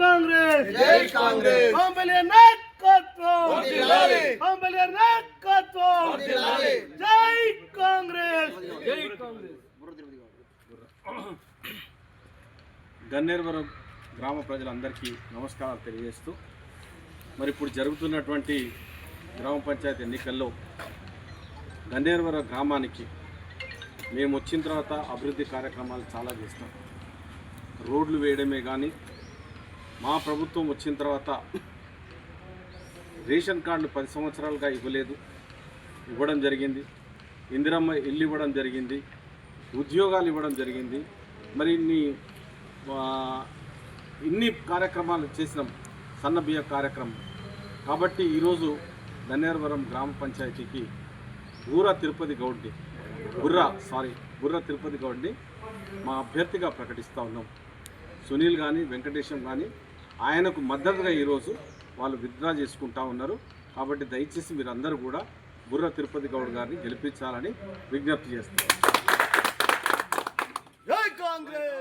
కాంగ్రెస్! జై కాంగ్రెస్! బాంబలియ నాయకత్వం! వర్ధిల్లాలి. బాంబలియ నాయకత్వం! వర్ధిల్లాలి. జై కాంగ్రెస్! జై కాంగ్రెస్! గన్నేరువరం గ్రామ ప్రజలందరికీ నమస్కారాలు తెలియజేస్తూ మరి ఇప్పుడు జరుగుతున్నటువంటి గ్రామ పంచాయతీ ఎన్నికల్లో గన్నేరువరం గ్రామానికి మేము వచ్చిన తర్వాత అభివృద్ధి కార్యక్రమాలు చాలా చేస్తాం. రోడ్లు వేయడమే కానీ మా ప్రభుత్వం వచ్చిన తర్వాత రేషన్ కార్డులు పది సంవత్సరాలుగా ఇవ్వలేదు. ఇవ్వడం జరిగింది. ఇందిరమ్మ ఇల్లు ఇవ్వడం జరిగింది. ఉద్యోగాలు ఇవ్వడం జరిగింది. మరి ఇన్ని ఇన్ని కార్యక్రమాలు చేసినాం. సన్నబియ్య కార్యక్రమం. కాబట్టి ఈరోజు ధన్యారవరం గ్రామ పంచాయతీకి బూర తిరుపతి గౌడ్ని బుర్రా సారీ బుర్ర తిరుపతి గౌడ్ని మా అభ్యర్థిగా ప్రకటిస్తూ ఉన్నాం. సునీల్ కానీ వెంకటేశం కానీ ఆయనకు మద్దతుగా ఈరోజు వాళ్ళు విత్డ్రా చేసుకుంటా ఉన్నారు. కాబట్టి దయచేసి మీరందరూ కూడా బుర్ర తిరుపతి గౌడ్ గారిని గెలిపించాలని విజ్ఞప్తి చేస్తారు కాంగ్రెస్!